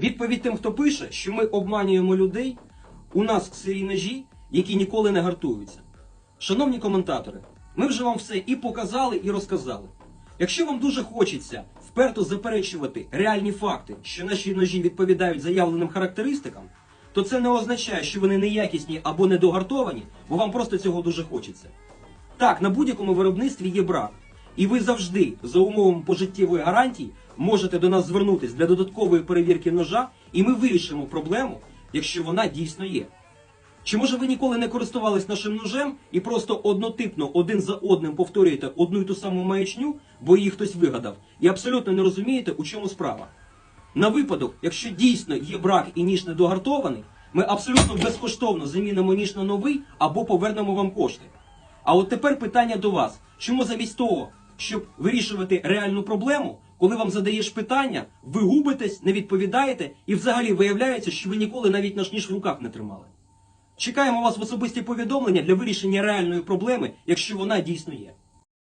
Відповідь тим, хто пише, що ми обманюємо людей, у нас сирі ножі, які ніколи не гартуються. Шановні коментатори, ми вже вам все і показали, і розказали. Якщо вам дуже хочеться вперто заперечувати реальні факти, що наші ножі відповідають заявленим характеристикам, то це не означає, що вони неякісні або недогартовані, бо вам просто цього дуже хочеться. Так, на будь-якому виробництві є брак. І ви завжди, за умовами пожиттєвої гарантії, можете до нас звернутися для додаткової перевірки ножа, і ми вирішимо проблему, якщо вона дійсно є. Чи може ви ніколи не користувались нашим ножем і просто однотипно один за одним повторюєте одну й ту саму маячню, бо її хтось вигадав, і абсолютно не розумієте, у чому справа? На випадок, якщо дійсно є брак і ніж недогартований, ми абсолютно безкоштовно замінимо ніж на новий або повернемо вам кошти. А от тепер питання до вас: чому замість того, щоб вирішувати реальну проблему, коли вам задаєш питання, ви губитесь, не відповідаєте, і взагалі виявляється, що ви ніколи навіть наш ніж в руках не тримали. Чекаємо вас в особисті повідомлення для вирішення реальної проблеми, якщо вона дійсно є.